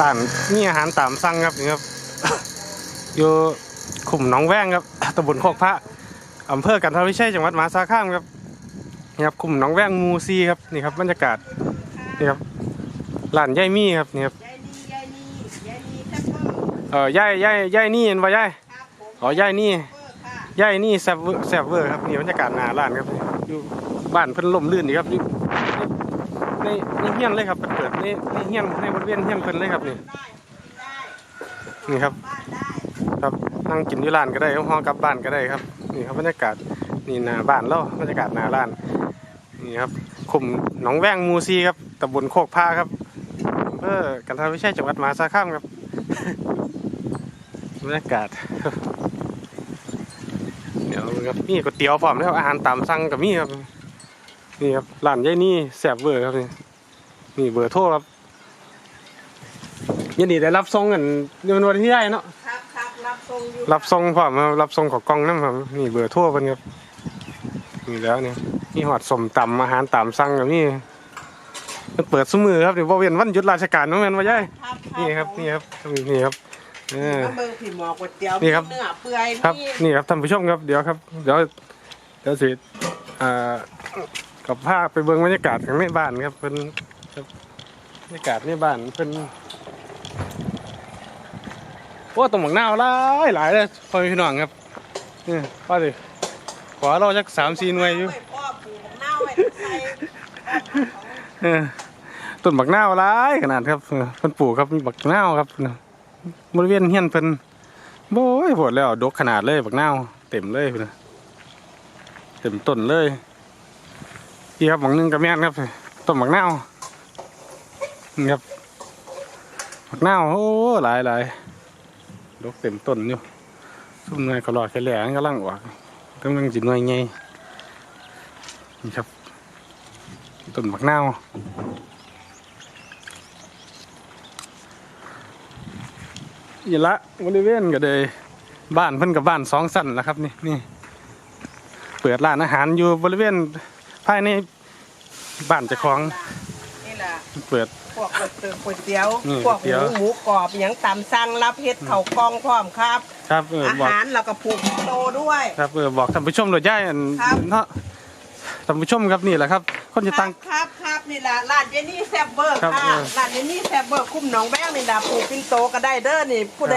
ร้านมีอาหารตามสั่งครับนี่ครับ อยู่ขุมหนองแว้งครับตำบลโคกพระอำเภอกันทวิชัยจังหวัดมหาสารคามครับนี่ครับขุมหนองแว้งมูซีครับนี่ครับบรรยากาศนี่ครับร้านย่ายมี่ครับนี่ครับเออย่ายย่ายย่ายนี่เห็นป่ะย่ายอ๋อย่ายนี่ย่ายนี่แซ่บเวอร์แซ่บเวอร์ครับนี่บรรยากาศหน้าร้านครับอยู่บ้านเพิ่นล่มลื่นดีครับอยู่ในในเฮียนเลยครับ เพิ่นเปิดในในเฮียนในบริเวณเฮียนเพิ่นเลยครับนี่นี่ครับ ครับนั่งกินที่ร้านก็ได้ห้องกลับบ้านก็ได้ครับ นี่ครับบรรยากาศนี่หน้าบ้านเราบรรยากาศหน้าร้านนี่ครับคุมหนองแวงมูซีครับตำบลโคกพาครับอำเภอกันทรวิชัยจังหวัดมหาสารคามครับบรรยากาศเดี๋ยวครับมีก๋วยเตี๋ยวพร้อมแล้วอาหารตามสั่งกับมีครับนี่ครับร้านยายนี่แซ่บเวอร์ครับนี่ นี่เบอร์โทรครับยินดีได้รับส่งกันเดือนวันที่ได้เนาะครับครับรับทรงอยู่รับส่งพร้อมครับรับส่งของกล่องน้ำครับนี่เบอร์โทั่วเพิ่นครับนี่แล้วเนี่ยมีหอดสมตำอาหารตามสั่งกับนี่มันเปิดสมือครับเดี๋ยวบ่เว้นวันหยุดราชการน้องแม่นว่าย่ายครับนี่ครับนี่ครับนี่ครับเออมาเบิ่งผีหมอกก๋วยเตี๋ยวนี่ครับมีเนื้อเปื่อยครับมีนี่ครับท่านผู้ชมครับเดี๋ยวครับเดี๋ยวเดี๋ยวสิอ่ากับภาพไปเบิ่งบรรยากาศของในบ้านครับเพิ่น ครับบรรยากาศในบ้านเพิ่นโอ้ตรงหมักนาวหลายหลายเลยพ่อแม่พี่น้องครับนี่ป้าดิขอเราจักสามสี่หน่วยอยู่ไว้พ่อปลูกเน่าไว้ใส่เออต้นบักนาวหลายขนาดครับเออเพิ่นปลูกครับบักนาวครับบริเวณเฮียนเพิ่นโบ้ยปวดแล้วดกขนาดเลยบักนาวเต็มเลยพุ่นน่ะเต็มต้นเลยพี่ครับบักหนึงกับแม่นครับต้นบักนาวนี่ ครับบักนาวโอ้หลายหลายดกเต็มต้นอยู่ซุ่มหน่วยก็รอดแค่แหล่กำลังออกกำลังจิหน่วยไงนี่ครับต้นบักนาวอีละบริเวณก็เลยบ้านเพิ่นกับบ้านสองสั้นแหล้วครับนี่นี่เปิดร้านอาหารอยู่บริเวณภายในบ้านเจ้าของนี่แหละเปิด พวกก๋วยเตี๋ยวนี่พวกก๋วยเตี๋หยวมูหมูกรอบหยังตามสั่งรับเฮ็ดเข่าวกล้องพร้อมครับ ครับเอออาบอกหารเราก็ผูกโตด้วย ครับเออบอกท่านผู้ชมโดยย่ายอันครับ เนาะท่านผู้ชมครับนี่แหละครับ คนจะตั้งครับครับนี่แหละร้านเจนี่แซบเบอร์ครับค่ะเออร้านเจนี่แซบเบอร์คุ้มหนองแบงนี่นะผูกปินโตก็ได้เด้อนี่ ผู้ใด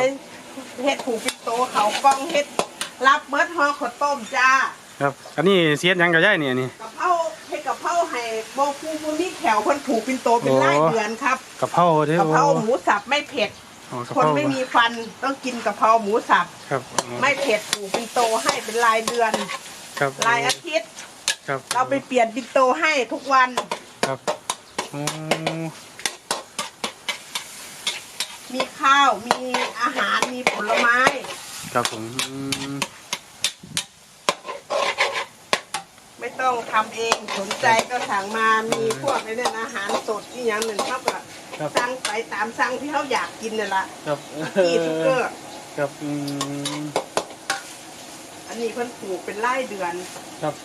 เฮ็ดผูกปินโตเขากล้องเฮ็ดรับเบิดฮอข้าวต้มจ้า ครับ อันนี้เสียดหยังกับย่ายเนี่ยนี่กะเพราเฮ็ด กะเพราให้บ่ผู้ผู้มีแขวเพิ่นผูกปินโตเป็นโอ้รายเดือนครับกะเพราเด้อกะเพราหมูสับไม่เผ็ดอ๋อกะคเพนราไม่มีฟันต้องกินกะเพราหมูสับครับอ๋อไม่เผ็ดผูกปินโตให้เป็นรายเดือน ครับรายอาทิตย์ครับเราไปเปลี่ยนปินโตให้ทุกวันครับอ๋อมีข้าวมีอาหารมีผลไม้ ครับผมอืม ไม่ต้องทำเองสนใจก็สั่งมามีพวกไอ้เนี่ยอาหารสดนี่อย่างหนึ่งเขาก็ครับ สั่งไปตามสั่งที่เขาอยากกินนี่นละครับกีทุกเกอร์ครับอืมอันนี้เพิ่นปลูกเป็นไร่เดือนครับ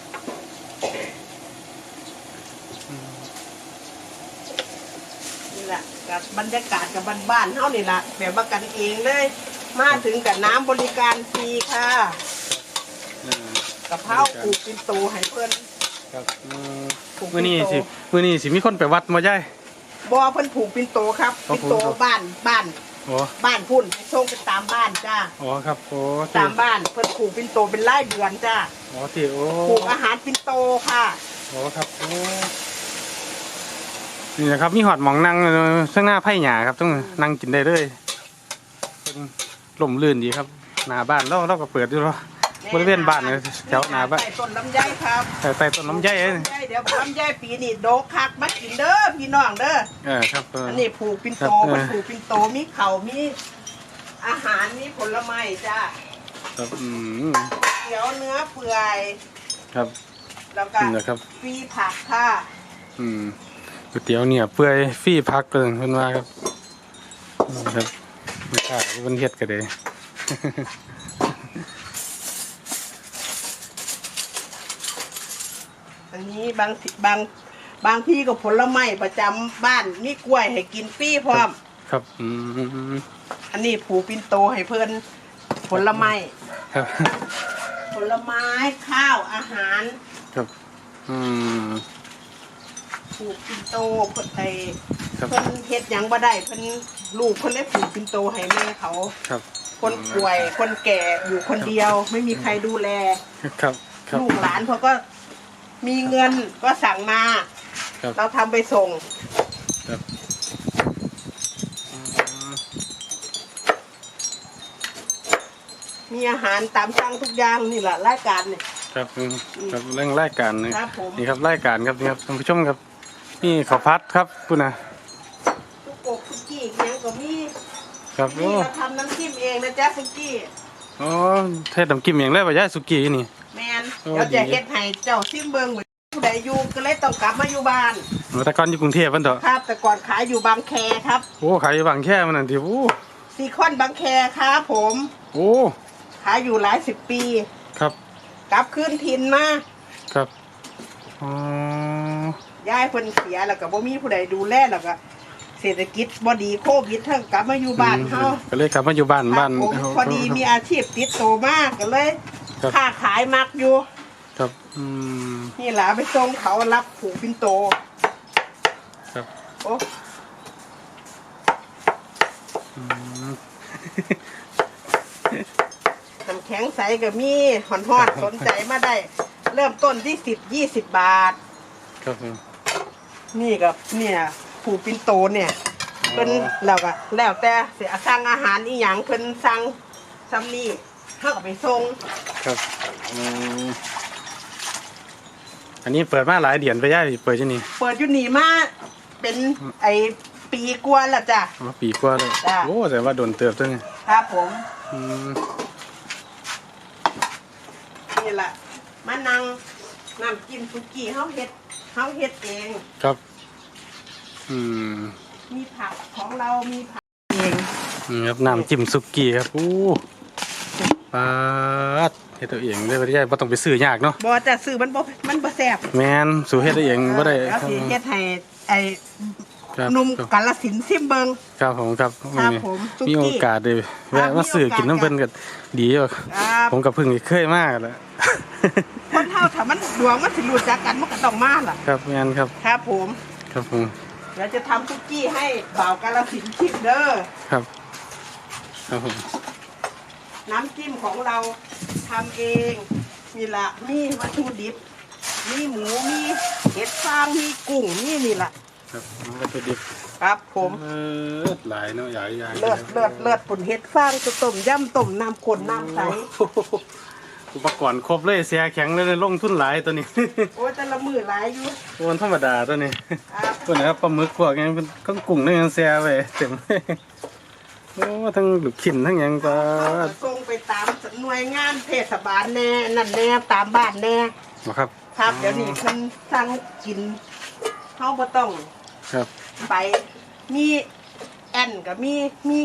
นี่แหละกับบรรยากาศกับบ้านๆเฮานี่แหละแบบว่ากันเองเลย มาถึงกับน้ำบริการฟรีค่ะอ่า กับเพราปลูกปินโตให้เพิ่นครับอืมปลูกมื้อนี้ปิ่นโตสิมื้อนี้สิมีคนไปวัดมาย่าย บ่เพิ่นปลูกปินโตครับอ๋อปินโตปลูกบ้านบ้านอ๋อบ้านพุ่นให้ส่งไปตามบ้านจ้าอ๋อครับโอ้ตามบ้านเพิ่นปลูกปินโตเป็นไร่เดือนจ้าอ๋อที่โอ้ปลูกอาหารปินโตค่ะอ๋อครับโอ้นี่นะครับมีหอดหมองนั่งเอ่อข้างหน้าไผ่หญ้าครับต้องนั่งกินได้เลยเป็นลมลื่นดีครับหน้าบ้านเราเราก็เปิดอยู่แล้ว บริเวณบ้านเนี่ยแถวหน้าบ้านใต้ต้นลำไยครับแต่ใต้ต้นลำไยเอ้ยลำไยเดี๋ยวลำไยปีนี้โดกคักมากินเด้อพี่น้องเด้อเออครับเอออันนี้ปลูกปินโตครับเออมันปลูกปินโตมีเข่าวมีอาหารมีผลไม้จ้าครับอืมเดี๋ยวเนื้อเปื่อยครับแล้วก็นี่นะครับฟรีผักค่ะอืมก๋วยเตี๋ยวเนี่ยเปื่อยฟรีพักเลยเพิ่นว่าครับนี่ครับไม่ค่าเพิ่นเฮ็ดก็ได้อัน นี้บางทีบางบางที่ก็ผลไม้ประจำบ้านมีกล้วยให้กินฟรีพร้อม ครับอืมอันนี้ผูปินโตให้เพื่อนผลไม้ ครับ ผลไม้ข้าวอาหารครับอืม ผูปินโตเพิ่นไอครับ เพิ่นเฮ็ดหยังบ่ได้เพิ่นลูกเพิ่นเลยผูปินโตให้แม่เขา ครับคนป่วยคนแก่อยู่คนเดียว ไม่มีใครดูแล ครับครับลูกหลานเขาก็ มีเงินก็สั่งมา ครับ เราทำไปส่งครับอืมมีอาหารตามสั่งทุกอย่างนี่แหละรายการเนี่ย ครับอืมครับเรื่องรายการนี่ครับผม นี่ครับรายการครับนี่ครับท่านผู้ชมครับ นี่ข้าวพัดครับพูดนะทุกกบทุกกี้เคียงก็มีครับโอ้นี่เราทำน้ำจิ้มเองนะจ๊ะทุกกี้ โอ้เทศน้ำกิมอย่างแรกว่าย่าสุกี้นี่ แมนโอ้เดี๋ยวจะดีเฮ็ดให้เจ้าซิมเบิงเหมือนผู้ใดอยู่ก็เลยต้องกลับมาอยู่บ้านแต่ก่อนอยู่กรุงเทพมันเถอะครับ แต่ก่อนขายอยู่บางแคครับ โอ้ขายอยู่บางแค่มันนั่นทีโอ้ซีคอนบางแคครับผม โอ้ขายอยู่หลายสิบปี ครับ กลับคืนถิ่นมาครับอ๋อย้ายเพิ่นเสียแล้วก็บ่มีผู้ใดดูแลแล้วก็เศรษฐกิจบ่ดีโควิดทั้งกลับมาอยู่บ้านเฮาก็เลยกลับมาอยู่บ้านครับบ้านผมพอดีมีอาชีพติดโตมากก็เลยครับค้าขายมักอยู่ครับ อืม นี่แหละไปส่งเขารับผูกปินโตครับ โอ้อืมน้ำแข็งใสก็มีหอนฮอดสนใจมาได้ เริ่มต้นที่สิบยี่สิบบาท ครับผมนี่กับเนี่ยผูกปินโตเนี่ย เพิ่นแล้วก็แล้วแต่เสียสั่งอาหารอีหยังเพิ่นสั่งซ้ำนี่เฮาก็ไปส่งครับอืม อันนี้เปิดมาหลายเดือนไปย่าเปิดที่นี่เปิดอยู่นี่มาเป็นไอปีกว่าแล้วจ้ะอ๋อปีกว่าเลยจ้ะ โอ้แต่ว่าโดนเติบตัวนี่ครับผม อืมนี่แหละมานั่งน้ำจิ้มสุกี้เฮาเฮ็ดเฮาเฮ็ดเอง ครับ อืมมีผักของเรามีผักเอง นี่ครับน้ำจิ้มซุกี้ครับโอ้ปาดเฮ็ดตัวเองได้บ่ได้บ่ต้องไปซื้อยากเนาะบ่จะซื้อมันบ่มันบ่แซ่บแมนสู่เฮ็ดตัวเองบ่ได้แล้วสิเฮ็ดให้ไอ้ครับหนุ่มกาลสินธุ์ซิมเบิงครับผมครับครับผมซุกี้มีโอกาสได้แวะมาซื้อกินน้ำเพิ่นก็ดีอยู่ครับผมกับเพิ่งเคยมากแล้วคนเฮาถ้ามันดวงมันสิรู้จักกันมันก็ต้องมาล่ะครับแมนครับครับผมครับผมเดี๋ยวจะทำซุกี้ให้บ่าวกาลสินธุ์ชิมเด้อครับครับผม น้ำจิ้มของเราทำเองนี่ละมีวัตถุดิบ มีหมูมีเห็ดฟางมีกุ้งนี่นี่ละครับมันก็จะดิบครับผมเออหลายเนาะใหญ่ใหญ่เลือดเลือดเลือดปุ่นเห็ดฟางจะต้มยำต้มน้ำข้นน้ำใสอุปกรณ์ครบเลยเสียแข็งเลยลงทุนหลายตัวนี้โอ้ยแต่ละมือหลายอยู่วันธรรมดาตัวนี้ครับตัวนี้ครับปลาหมึกพวกนี้เป็นก้งกุ้งนี่ยังเสียไปเต็มเลยโอ้ทั้งลูกชิ้นทั้งหยังก็ส่งไปตามหน่วยงานเทศบาลแน่นั่นแน่ตามบ้านแน่มาครับ ครับ เดี๋ยวนี้เพิ่นสั่งกินเขาบ่ต้องครับ ไปมีแอนก็มีมี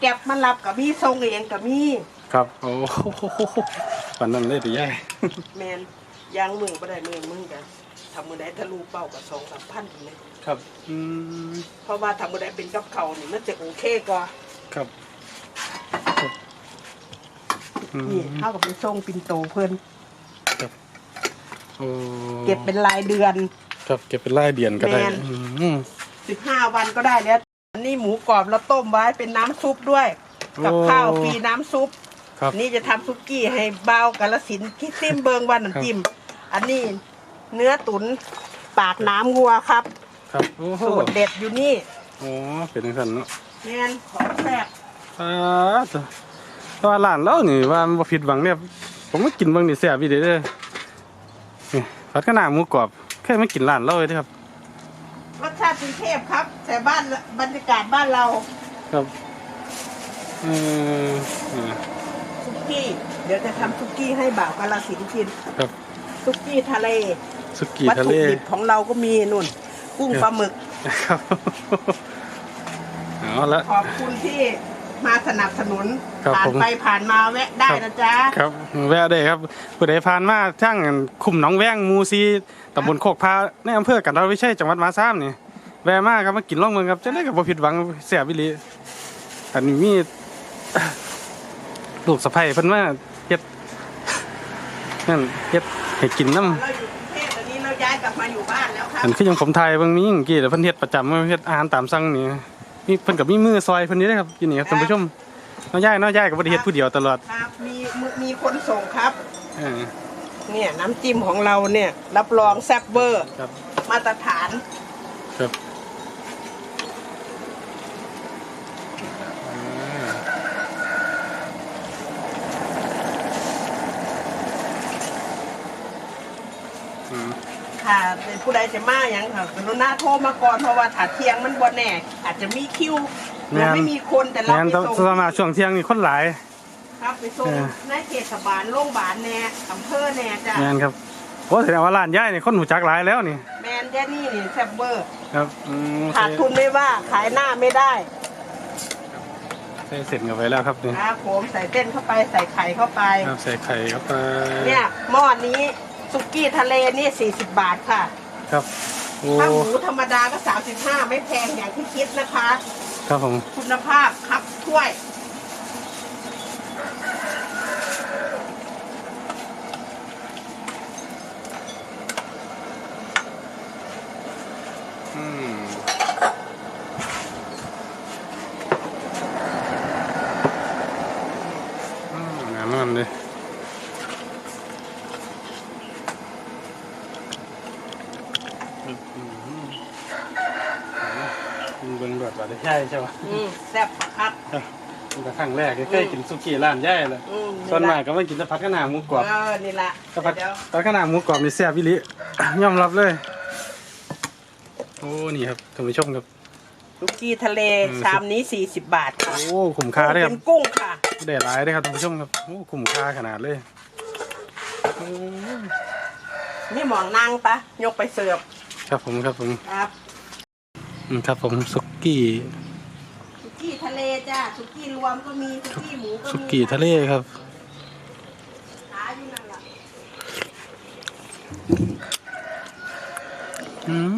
แก็บมารับก็มีส่งเองก็มีครับโอ้ปันนั้นเลยตีใหญ่แมนยางมือบ่ได้มือมึงกันทำมือได้ทะลุเป้ากับสองสามพันเลยครับอืมเพราะว่าทำมือได้เป็นกับเขาวนี่มันจะโอเคกว่าครับอืม นี่เท่ากับไปส่งปินโตเพิ่นโอ้เก็บเป็นรายเดือน ครับเก็บเป็นรายเดือนก็ได้แม่น อืม สิบห้าวันก็ได้แล้วอันนี้หมูกรอบแล้วต้มไว้เป็นน้ำซุปด้วย กับโอ้ ข้าวฟรีน้ำซุป ครับ นี่จะทำซุกี้ให้เบาวกาลสินธุ์คิดซิมเบิงวันน้ำจิ้มอันนี้เนื้อตุ๋นปากน้ำวัวครับ ครับ โอ้โหสูตรเด็ดอยู่นี่โอ้เป็นจังซั่นเนาะแมนของแซ่บอ่าจ้ะ แต่ว่าร้านเรานี่ว่ามันบ่ผิดหวังเนี่ยผมมากินเบิ่งนี่แซ่บอีเด้เด้อนี่ผัดกะหน่าหมูกรอบเคยมากินร้านเราเลยเด้อครับ รสชาติกรุงเทพครับ แต่บ้านบรรยากาศบ้านเราครับเออนี่ ซุกี้ เดี๋ยวจะทำซุกี้ให้บ่าวกาลสินธุ์กินครับ ซุกี้ทะเลสุกี้วัตทะถุเล ดิบของเราก็มีนุ่น กุ้งปลาหมึก ครับเอาละขอบคุณที่ มาสนับสนุนครับผ่านผม ไปผ่านมาแวะได้นะจ๊ะครับแวะได้ครับผู้ใดผ่านมาทั้งคุมหนองแวงหมูซีตำบลโคกพาในอำเภอกันเราไม่ใช่จังหวัดมหาสามนี่แวะมากครับมากินล่องเมืองครับจะได้กับบ่ผิดหวังแซ่บวิลีอันนี้มี ลูกสะใภ้เพิ่นมาเฮ็ดนั่นเฮ็ดให้กินน้ำเราอยู่กรุงเทพตอนนี้เราย้ายกลับมาอยู่บ้านแล้วครับอันคือยังผมไทยเบางนี้เมื่อกี้แล้วเพิ่นเฮ็ดประจำเฮ็ดอาหารตามสั่งนี่ นี่เพิ่นกับมีมือซอยเพิ่นนี่เด้อครับกินนี่ครับท่านผู้ชมน้อยย่ายน้อยย่ายก็บ่ได้เฮ็ดผู้เดียวตลอดครับมีมีมีคนส่งครับเออเนี่ยน้ำจิ้มของเราเนี่ย รับรองแซ่บเวอร์ครับมาตรฐานครับ ค่ะเป็นผู้ใดจะมาอย่างค่ะกรุณาโทรมาก่อนเพราะว่าถ้าเที่ยงมันบ่แน่ อาจจะมีคิวแม่นเราไม่มีคนแต่เราแม่นไปแตส่งสมาช่วงเที่ยงนี่คนหลาย ครับไปส่งเออ ในเทศบาลโรงพยาบาลแน่อำเภอแน่จ้ะแม่นครับโอ้แสดงว่าร้านย่ายนี่คนหูจักหลายแล้วนี่แมนแค่นี่นี่แซ่บเวอร์ครับอืมขาดทุนไม่ว่าขายหน้าไม่ได้ใส่เสร็จกันไปแล้วครับนี่ครับผมใส่เต้นเข้าไปใส่ไข่เข้าไป ครับใส่ไข่เข้าไปเนี่ยหม้อนี้ สุกี้ทะเลนี่ 40 บาทค่ะ ครับ โอ้ ถ้าหมูธรรมดาก็ 35 ไม่แพงอย่างที่คิดนะคะ ครับผม คุณภาพครับถ้วย อืมอืมงามมันเลยอืมอืมอืมเบิ่งแบบว่าได้ใช่ใช่ปะ อืม แซ่บครับนี่ก็ครั้งแรกเคยกินสุกี้ร้านย่ายเลยอืม ส่วนมากก็ไม่กินแต่ผัดข้าวหน้าหมูกรอบเออนี่ละแต่ผัดเดี๋ยวผัดข้าวหน้าหมูกรอบนี่แซ่บวิลิยอมรับเลย โอ้นี่ครับท่านผู้ชมครับสุกี้ทะเลอืม ชามนี้ 40 บาทค่ะโอ้คุ้มค่าเลยครัเป็บนกุ้งค่ะได้หลายเลยครับท่านผู้ชมครับโอ้คุ้มค่าขนาดเลยโอ้นี่หมองนางปะยกไปเสิร์ฟครับผมครับผม ครับ อืมครับผมสุกี้สุกี้ทะ เลจ้าสุกี้รวมก็มีสุกี้หมูก็สุมีกี้ทะเลครับ ขายอยู่นั่นแหละอืม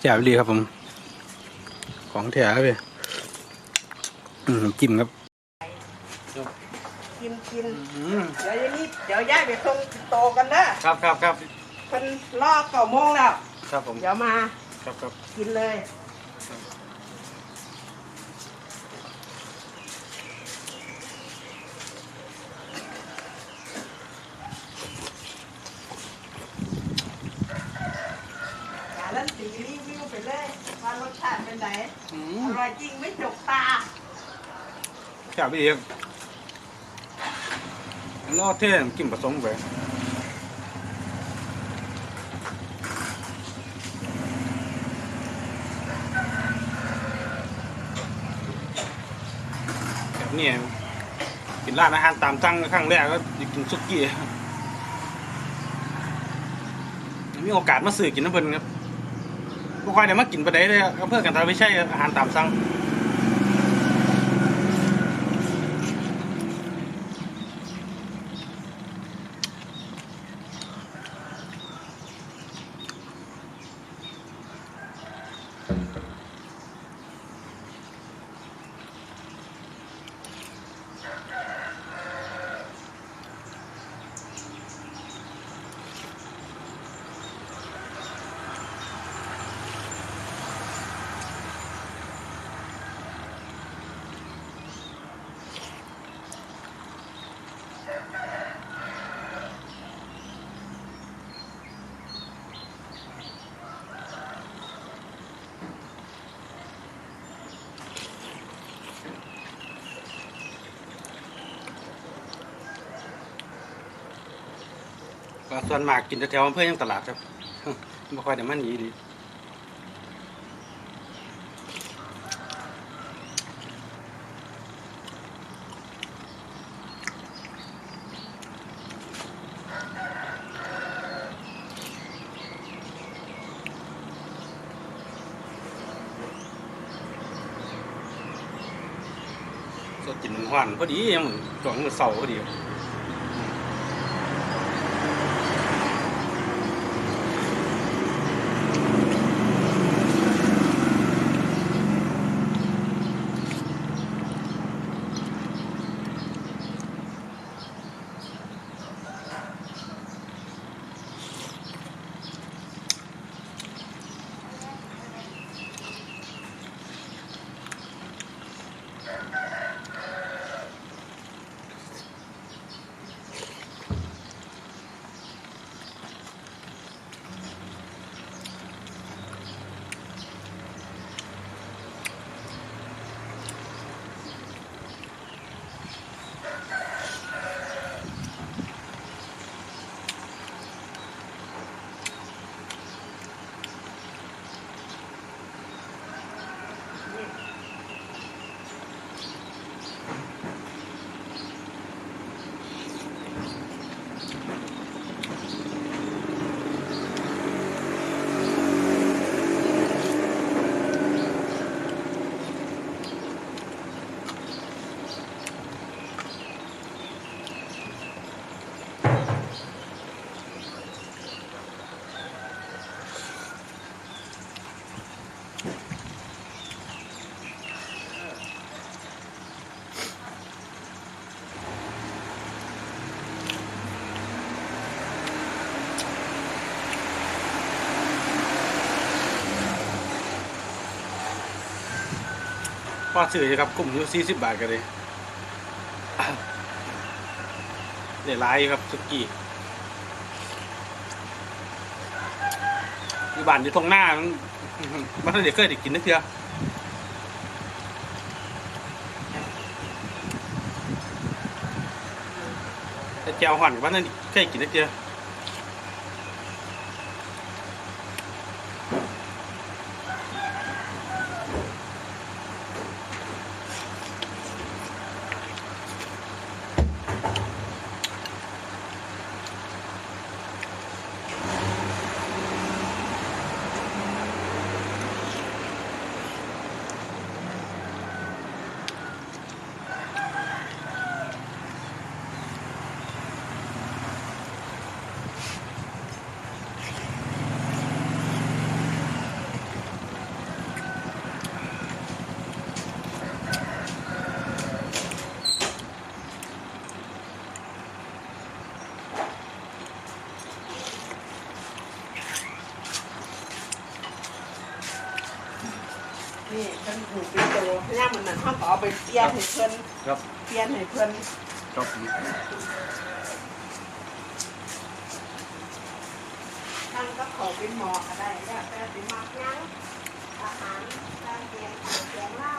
แจ่บดีครับผม ของแถครับพี่อืมน้ำจิ้มครับ กินกินอืมเดี๋ยวอย่างนี้เดี๋ยวย้ายไปส่งโตกันนะครับครับครับเพิ่นรอเก่าโมงแล้ว ครับผม เดี๋ยวมา ครับครับกินเลยการันตีรีวิวไปเลยว่ารสชาติเป็นไงอือมร่อยจริงไม่จกตาแจ่บดีครับนอกเท่น้ำจิ้มผสมไปแบบนี้กิน ร้านอาหารตามสั่งครั้งแรกก็กินสุกี้มีโอกาสมาสื่อกินน้ำเพิ่นครับบ่ค่อยได้มากินประเดี๋ยวเลยครับเพื่อกันทำไม่ใช่อาหารตามสั่ง ส่วนมากกินแถวอำเภอยังตลาดครับไม่ค่อยได้มันนี้ดีสดกินหวานพอดียังมือสองมือเสาพอดี พอซื้อครับกลุ่มอยู่สี่สิบบาทกันเลยเดี๋ยวไลายครับสุกี้อยู่บ้านอยู่ตรงหน้ามันมันเด็กเคยได้กินนึกเดียวแต่แจวห่อนกับบ้านนั่นเคยกินนึกเดียว ย่ามมันนั่นเขาก็เอาไปเปลี่ยนให้เพิ่นครับเปลี่ยนให้เพิ่นครับทั้งก็ขอเป็นหมอก็ได้แล้วแต่สิมักหยังอาหารการเรียนการเรียนเล่า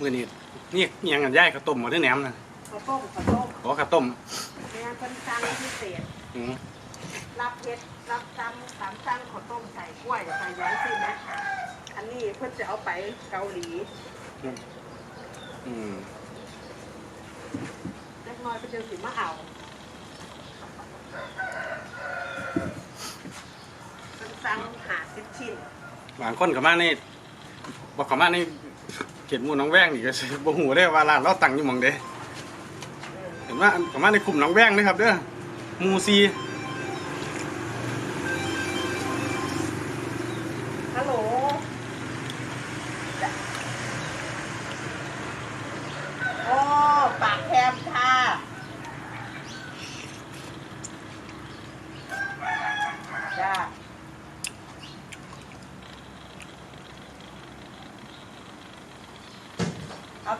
มื่อนี้นี่อิหยังกันย่ายข้าวต้มมาด้วยแหนมนะข้าวต้มข้าวต้มขอข้าวต้มแม่เพิ่นสั่งพิเศษ อืมรับเฮ็ดรับซ้ำสามสั่งข้าวต้มใส่กล้วยใส่หยังสินะอันนี้เพิ่นจะเอาไปเกาหลีอืมเล็กน้อยเพิ่นจะสิมาเอาเพิ่นสั่งหาสิบชิ้น บางคนกับมานี่บอกกับมานี่ เขตมูน้องแว้งนี่ก็สิบ่หูได้ว่าร้าเราตังอยู่มองเดเห็นว่าประมาณในกลุ่มน้องแว้งนะครับเด้อหมูซี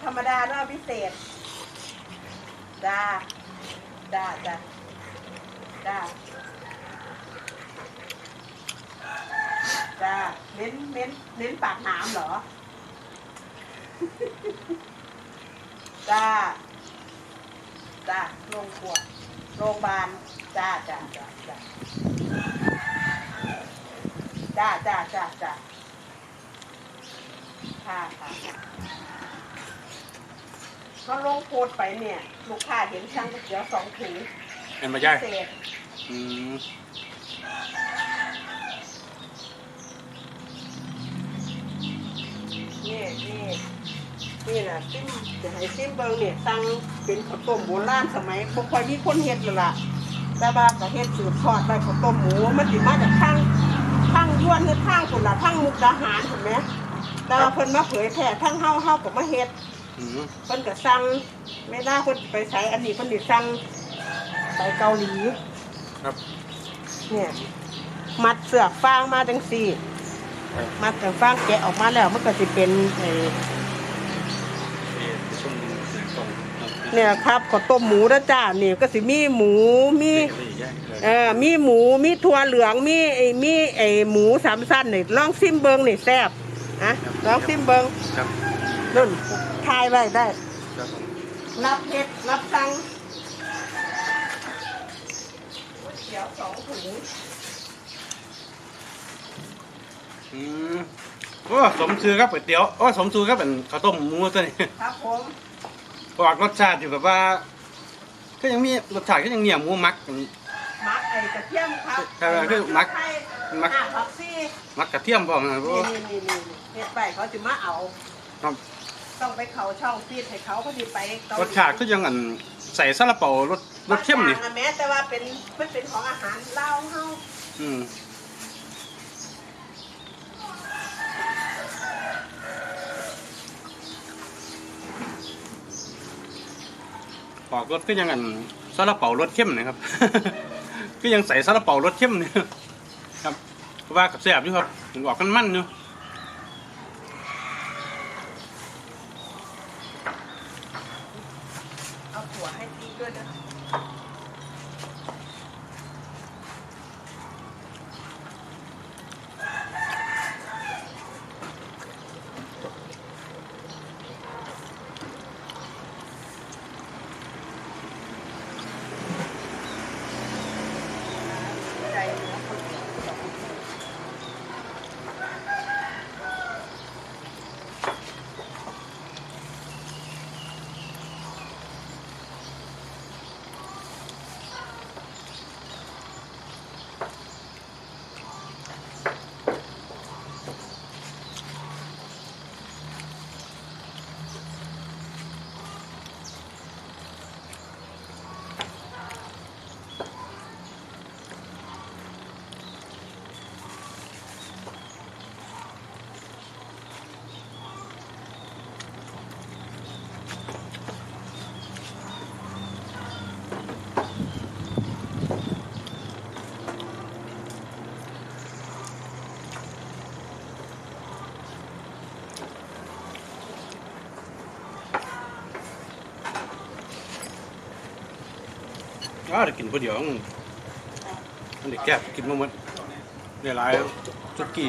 ธรรมดาเนาะพิเศษจ้าจ้าจ้าจ้าจ้าเน้นเน้นเน้นปากหนามเหรอ จ้า จ้าโรงครัวโรงพยาบาล จ้าจ้าจ้าจ้าจ้าจ้าจ้าจ้าค่ะค่ะ ค่ะก็ลงโพสต์ไปเนี่ย ลูกค้าเห็นช่างก๋วยเตี๋ยวสองถุงเห็นมาย่ายเศษอืมนี่นี่นี่นะซิมจะให้ซิมเบิงเนี่ยตั้งเป็นข้าวต้มโบราณสมัยบ่ค่อยมีคนเฮ็ดแล้วล่ะแต่ว่าก็เฮ็ดสืบทอดได้ข้าวต้มหมูมันสิมาจากทางทางยวนหรือทางพุ่นล่ะทางมุกดาหารเห็นไหมแต่ว่าเพิ่นมาเผยแพร่ทางเฮาเฮาก็มาเฮ็ดอืม เพิ่นก็สั่งไม่ได้เพิ่นไปใช้อันนี้เพิ่นสิสั่งไปเกาหลีครับ เนี่ย มัดเสือกฟางมาจังซี่มัดเสือกฟางแกะออกมาแล้วมันก็สิเป็นไอ้เอ่อช่วงนี้ตรงครับเนี่ยครับข้าวต้มหมูนะจ้านี่ก็สิมีหมูมีเออมีหมู มีถั่วเหลือง มีไอ้มีไอ้หมูสามสั้นนี่ลองซิมเบิงนี่แซ่บอะลองซิมเบิงครับ นุ่น ทายไว้ได้ ครับผมรับเผ็ดรับสั่งเดี๋ยวสองถุงอืมโอ้สมชื่อครับก๋วยเตี๋ยวโอ้สมชื่อครับเป็นข้าวต้มหมูตัวนี้ครับผมบอกรสชาติอยู่แบบว่า ก็ยังมีรสชาติก็ยังเหนียวหมูมักอันนี้ มักไอ้กระเทียมครับครับคือมักไทยมักอ่าผักซี่มักกระเทียมบ่นะโอ้นี่นี่นี่นี่เฮ็ดไปเขาจะมาเอา ครับ ต้องไปเขาช่องฟีดให้เขาเขาดีไปเกหลีรสชาติก็ยังอันใส่ซาลาเปารสรสเข้มนี่ บางอย่างะแม้แต่ว่าเป็นมันเป็นของอาหารลาวเฮาอืมออกรสก็ยังอันซาลาเปารสเข้มนะครับ ก็ยังใส่ซาลาเปารสเข้มเนี่ยครับเพราะว่ากับแซ่บอยู่ครับออกมันมันๆอยู่ อ้าวเดี๋ยวกินคนเดียวมันเด็กแก่กินมาหมดเดี๋ยวหลายจุดกี่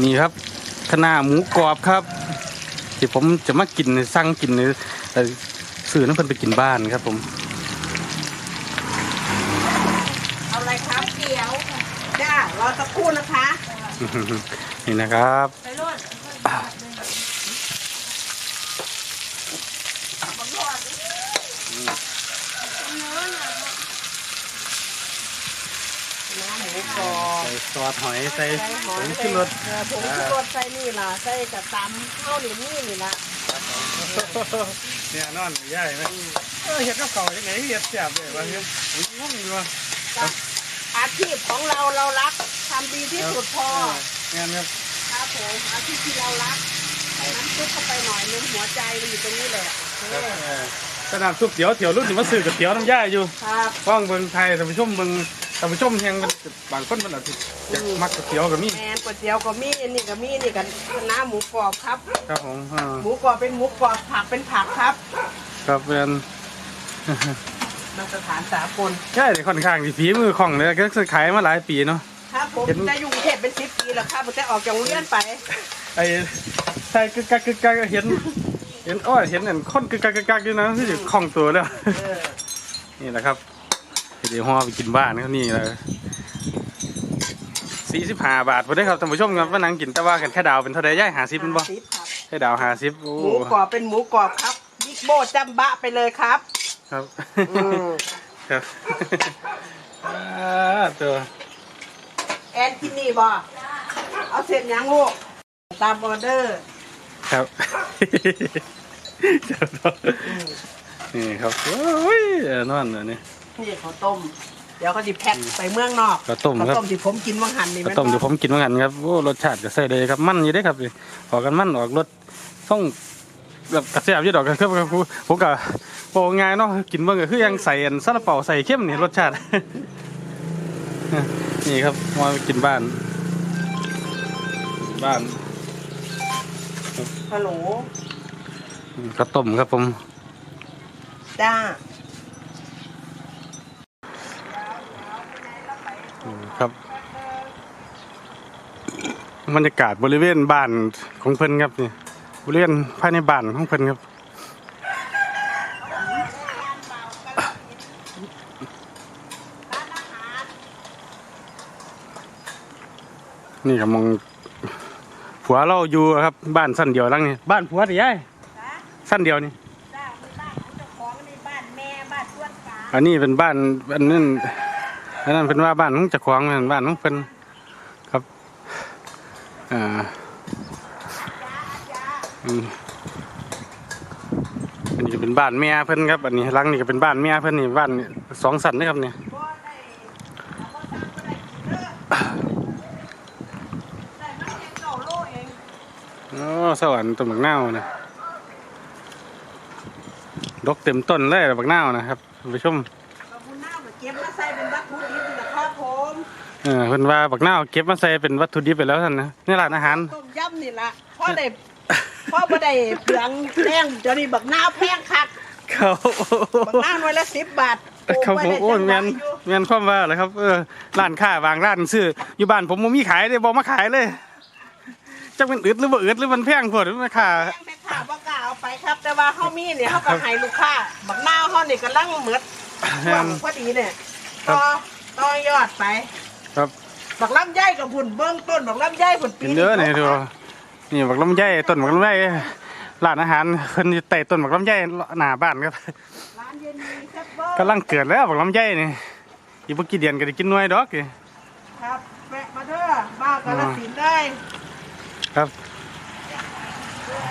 นี่ครับคณะหมูกรอบครับที่ผมจะมากินสั่งกินเอ่อซื้อน้ำเพิ่นไปกินบ้านครับผมเอาอะไรครับเกี๊ยวจ้ารอสักครู่นะคะ นี่นะครับไปรวดน้ำหมูกรอบ ใส่ ซอสหอยใส่ใส่หผอยงใส่ชูรสเออผงชูรสใส่นี่ล่ะใส่กระตำข้าวเหนียวนี่นี่ล่ะเนี่ยนอนย่ายไหมเออเห็ดกับเก่าจังไหนเห็ดแซ่บเลยว่าเฮ็ดอุ้ยงงอยู่ว่าอาชีพของเราเรารักทำดีที่สุดพองานครับครับผมอาชีพที่เรารักใส่น้ำซุปเข้าไปหน่อยนึงหัวใจมันอยู่ตรงนี้แหละโอครับเคเออสนามซุปเตี๋ยวเตี๋ยวรุ่นที่มาซื้อกับเตี๋ยวน้ำย่ายอยู่ครับฟ้องเบิ่งไทยท่านผู้ชมเบิ่ง ท่านผู้ชมแฮงมันบางคนมันอาจจะอยากมักก๋วยเตี๋ยวก็มีแมนก๋วยเตี๋ยวก็มีอันนี่ก็มีนี่กันน้ำหมูกรอบครับ ครับผมอ่าหมูกรอบเป็นหมูกรอบผักเป็นผักครับครับเป็น มาตรฐานสากลใช่ค่อนข้างที่ฝีมือของเลยก็ขายมาหลายปีเนาะ ครับผมเห็น จะอยู่กรุงเทพเป็นสิบปีแล้วครับแต่ออกจากโรงเรียนไปไอ้ใช่กึกกักกึกกักเห็น เห็นอ้อยเห็นอันคนกึกกักกึกกักอยู่นะที่อยู่คล่องตัวแล้ว เออนี่แหละครับ เดี๋ยวห่อไปกินบ้านนะครับนี่เลยสี่สิบห้าบาทพอได้ครับท่านผู้ชมครับว่านังกินแต่ว่ากันแค่ดาวเป็นเท่าไรย่ายหาซิบเป็นบ่สิบครับแค่ดาวหาซิบโอ้หมูกรอบเป็นหมูกรอบครับบิ๊กโบจัมบะไปเลยครับ ครับอืมครับอ่าตัวแอนที่นี่บ่เอาเสร็จยังลูกตามออเดอร์ครับนี่ครับโอ้ยเออนอนอันนี้ นี่ข้าวต้ม เดี๋ยวเขาจะแพ็คไปเมืองนอกข้าวต้มครับ ข้าวต้มที่ผมกินว่างหันนี่ข้าวต้มเดี๋ยวผมกินเหมือนกันครับโอ้รสชาติก็ใส่เลยครับมันอยู่ได้ครับออกกันมันออกรสต้องแบบกระเสียบอยี่ดอกกันครับผมก็บอกง่ายเนาะกินเบิ่งก็คือยังใส่อันซาลาเปาใส่เข้มนี่รสชาติ นี่ครับมากินบ้าน บ้านฮัลโหลข้าวต้มครับผม จ้า ครับบรรยากาศบริเวณบ้านของเพิ่นครับนี่บริเวณภายในบ้านของเพิ่นครับนี่ก็มองผัวเราอยู่ครับ บ้านสั้นเดียวหลังนี่บ้านผัวดิยายสั้นเดียวนี่จ้ามีบ้านของเจ้าของนี่บ้านแม่บ้านสวนกลางอันนี้เป็นบ้านอันนั้น อันนั้นเป็นว่าบ้านของจ้าของนั่นบ้านของเพิ่นครับอ่าอันนี้เป็นบ้านแม่เพิ่นครับอันนี้หลังนี่ก็เป็นบ้านแม่เพิ่นนี่บ้านสองสันนะครับเนี่ยบ่ได้บ่สั่งบ่ได้กินเด้อได้มาแค่เก้าโอ้สวรรค์ต้นบักนาวนะดกเต็มต้นเลยบักนาวนะครับท่านผู้ชม เออเพิ่นว่าบักนาวเก็บมาใส่เป็นวัตถุดิบไปแล้วท่านนะนี่ร้านอาหาร ต้มยำนี่ล่ะพ่อได้พ่อบ่ได้เปลืองแพงเดี๋ยวนี้บักนาวแพงคักเขาบักนาวหน่วยละ10บาทเขาผมโอ้ยแมนอยู่แมนความว่าเลยครับเออร้านค้าบางร้านซื้ออยู่บ้านผมบ่มีขายเลยบ่มาขายเลยจักเป็นอึดหรือบ่อึดหรือมันแพงโพดหรือมันค่าแพงแม่ค้าบ่กล้าเอาไปครับ แต่ว่าเฮามีเนี่ยเฮาก็ให้ลูกค้าบักนาวเฮานี่กำลังหมดช่วงพอดีเนี่ยต่อต่อยอดไป ครับบักลำไยกับพุ่นเบื้องต้นบักลำไยพุ่นปีเป็นเยอะนี่ดูนี่บักลำไยต้นบักลำไยร้านอาหารเพิ่นอยู่ใต้ต้นบักลำไยหน้าบ้านครับร้านเย็นมีแซ่บเบอร์กำลังเกิดแล้วบักลำไยนี่อีกบ่กี่เดือนก็ได้กินหน่วยดอกนี่ครับแวะมาเถอะมากาลสินธุ์ได้ครับ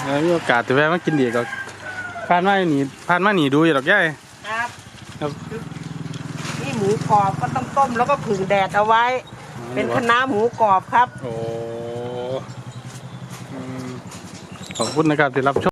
แล้วมีโอกาสจะแวะมากินดีก็ผ่านมาอยู่นี่ผ่านมานี่ดูอยู่ดอกยายครับครับนี่ หมูกรอบก็ต้องต้มแล้วก็ผึ่งแดดเอาไว้ เป็นคณะน้าหมูกรอบครับ โอ้อืมขอบคุณนะครับที่รับชม